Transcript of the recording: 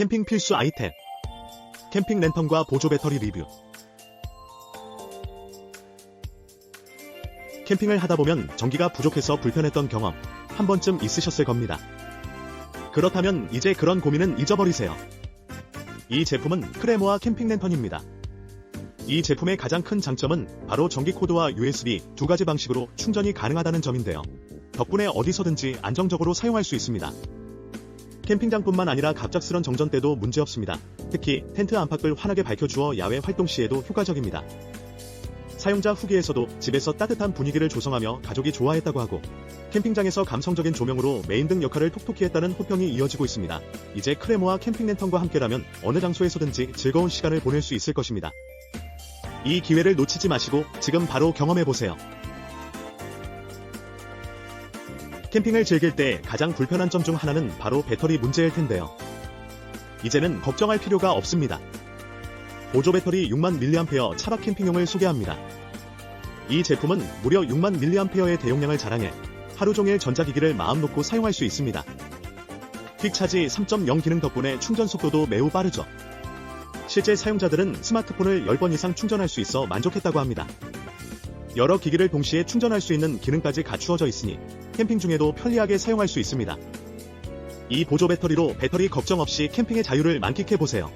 캠핑 필수 아이템. 캠핑 랜턴과 보조 배터리 리뷰. 캠핑을 하다 보면 전기가 부족해서 불편했던 경험 한 번쯤 있으셨을 겁니다. 그렇다면 이제 그런 고민은 잊어버리세요. 이 제품은 크레모아 캠핑 랜턴입니다. 이 제품의 가장 큰 장점은 바로 전기 코드와 USB 두 가지 방식으로 충전이 가능하다는 점인데요. 덕분에 어디서든지 안정적으로 사용할 수 있습니다. 캠핑장뿐만 아니라 갑작스런 정전 때도 문제없습니다. 특히 텐트 안팎을 환하게 밝혀주어 야외 활동 시에도 효과적입니다. 사용자 후기에서도 집에서 따뜻한 분위기를 조성하며 가족이 좋아했다고 하고 캠핑장에서 감성적인 조명으로 메인 등 역할을 톡톡히 했다는 호평이 이어지고 있습니다. 이제 크레모와 캠핑 랜턴과 함께라면 어느 장소에서든지 즐거운 시간을 보낼 수 있을 것입니다. 이 기회를 놓치지 마시고 지금 바로 경험해보세요. 캠핑을 즐길 때 가장 불편한 점 중 하나는 바로 배터리 문제일 텐데요. 이제는 걱정할 필요가 없습니다. 보조 배터리 6만 mAh 차박 캠핑용을 소개합니다. 이 제품은 무려 6만 mAh의 대용량을 자랑해 하루 종일 전자기기를 마음 놓고 사용할 수 있습니다. 퀵차지 3.0 기능 덕분에 충전 속도도 매우 빠르죠. 실제 사용자들은 스마트폰을 10번 이상 충전할 수 있어 만족했다고 합니다. 여러 기기를 동시에 충전할 수 있는 기능까지 갖추어져 있으니 캠핑 중에도 편리하게 사용할 수 있습니다. 이 보조 배터리로 배터리 걱정 없이 캠핑의 자유를 만끽해 보세요.